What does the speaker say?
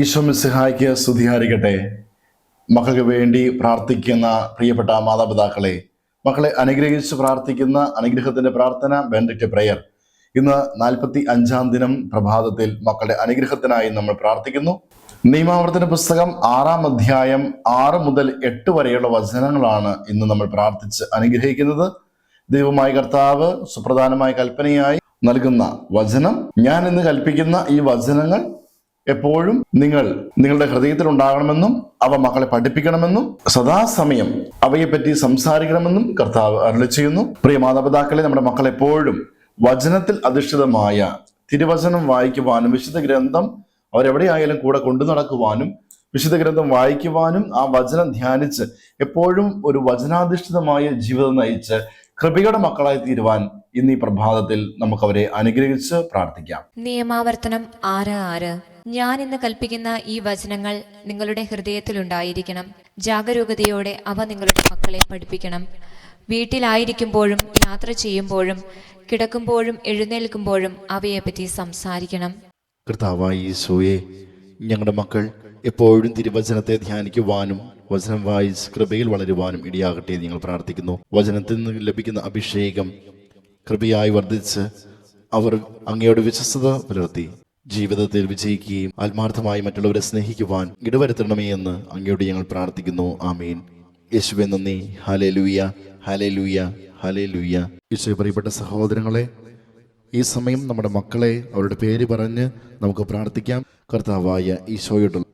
ഈശോ മിസ്സിഹായ്ക്ക് സ്തുതിഹാരിക്കട്ടെ മക്കൾക്ക് വേണ്ടി പ്രാർത്ഥിക്കുന്ന പ്രിയപ്പെട്ട മാതാപിതാക്കളെ മക്കളെ അനുഗ്രഹിച്ച് പ്രാർത്ഥിക്കുന്ന അനുഗ്രഹത്തിന്റെ പ്രാർത്ഥന ബെൻഡിക്റ്റ് പ്രെയർ ഇന്ന് നാൽപ്പത്തി അഞ്ചാം ദിനം പ്രഭാതത്തിൽ മക്കളുടെ അനുഗ്രഹത്തിനായി നമ്മൾ പ്രാർത്ഥിക്കുന്നു. നിയമാവർത്തന പുസ്തകം ആറാം അധ്യായം ആറ് മുതൽ എട്ട് വരെയുള്ള വചനങ്ങളാണ് ഇന്ന് നമ്മൾ പ്രാർത്ഥിച്ച് അനുഗ്രഹിക്കുന്നത്. ദൈവമായ കർത്താവ് സുപ്രധാനമായ കൽപ്പനയായി നൽകുന്ന വചനം. ഞാൻ ഇന്ന് കൽപ്പിക്കുന്ന ഈ വചനങ്ങൾ എപ്പോഴും നിങ്ങൾ നിങ്ങളുടെ ഹൃദയത്തിൽ ഉണ്ടാകണമെന്നും അവ മക്കളെ പഠിപ്പിക്കണമെന്നും സദാസമയം അവയെപ്പറ്റി സംസാരിക്കണമെന്നും കർത്താവ് അരുളി ചെയ്യുന്നു. പ്രിയ മാതാപിതാക്കളെ നമ്മുടെ മക്കൾ എപ്പോഴും വചനത്തിൽ അധിഷ്ഠിതമായ തിരുവചനം വായിക്കുവാനും വിശുദ്ധ ഗ്രന്ഥം അവരെവിടെയായാലും കൂടെ കൊണ്ടു നടക്കുവാനും വിശുദ്ധ ഗ്രന്ഥം വായിക്കുവാനും ആ വചനം ധ്യാനിച്ച് എപ്പോഴും ഒരു വചനാധിഷ്ഠിതമായ ജീവിതം നയിച്ച് കൃപയുടെ മക്കളായി തീരുവാൻ ഇന്ന് ഈ പ്രഭാതത്തിൽ നമുക്ക് അവരെ അനുഗ്രഹിച്ച് പ്രാർത്ഥിക്കാം. നിയമാവർത്തനം ആറ് ആറ്. ഞാൻ ഇന്ന് കൽപ്പിക്കുന്ന ഈ വചനങ്ങൾ നിങ്ങളുടെ ഹൃദയത്തിൽ ഉണ്ടായിരിക്കണം. ജാഗരൂകതയോടെ അവ നിങ്ങളുടെ മക്കളെ പഠിപ്പിക്കണം. വീട്ടിലായിരിക്കുമ്പോഴും യാത്ര ചെയ്യുമ്പോഴും കിടക്കുമ്പോഴും എഴുന്നേൽക്കുമ്പോഴും അവയെപ്പറ്റി സംസാരിക്കണം. കർത്താവായി ഈശോയെ ഞങ്ങളുടെ മക്കൾ എപ്പോഴും തിരുവചനത്തെ ധ്യാനിക്കുവാനും വചനം വായിച്ച് കൃപയിൽ വളരുവാനും ഇടയാകട്ടെ നിങ്ങൾ പ്രാർത്ഥിക്കുന്നു. വചനത്തിൽ നിന്ന് ലഭിക്കുന്ന അഭിഷേകം കൃപയായി വർദ്ധിച്ച് അവർ അങ്ങയോട് വിശ്വസ്തത പുലർത്തി. ജീവിതത്തിൽ വിജയിക്കുകയും ആത്മാർത്ഥമായി മറ്റുള്ളവരെ സ്നേഹിക്കുവാൻ ഇടവരുത്തണമേ എന്ന് അങ്ങയോട് ഞങ്ങൾ പ്രാർത്ഥിക്കുന്നു. ആമീൻ. യേശുവെ നന്ദി. ഹലേ ലൂയ ഹലേ ലൂയ ഹലേ ലൂയ യേശുവെ പ്രിയപ്പെട്ട സഹോദരങ്ങളെ ഈ സമയം നമ്മുടെ മക്കളെ അവരുടെ പേര് പറഞ്ഞ് നമുക്ക് പ്രാർത്ഥിക്കാം. കർത്താവായ ഈശോയുടെ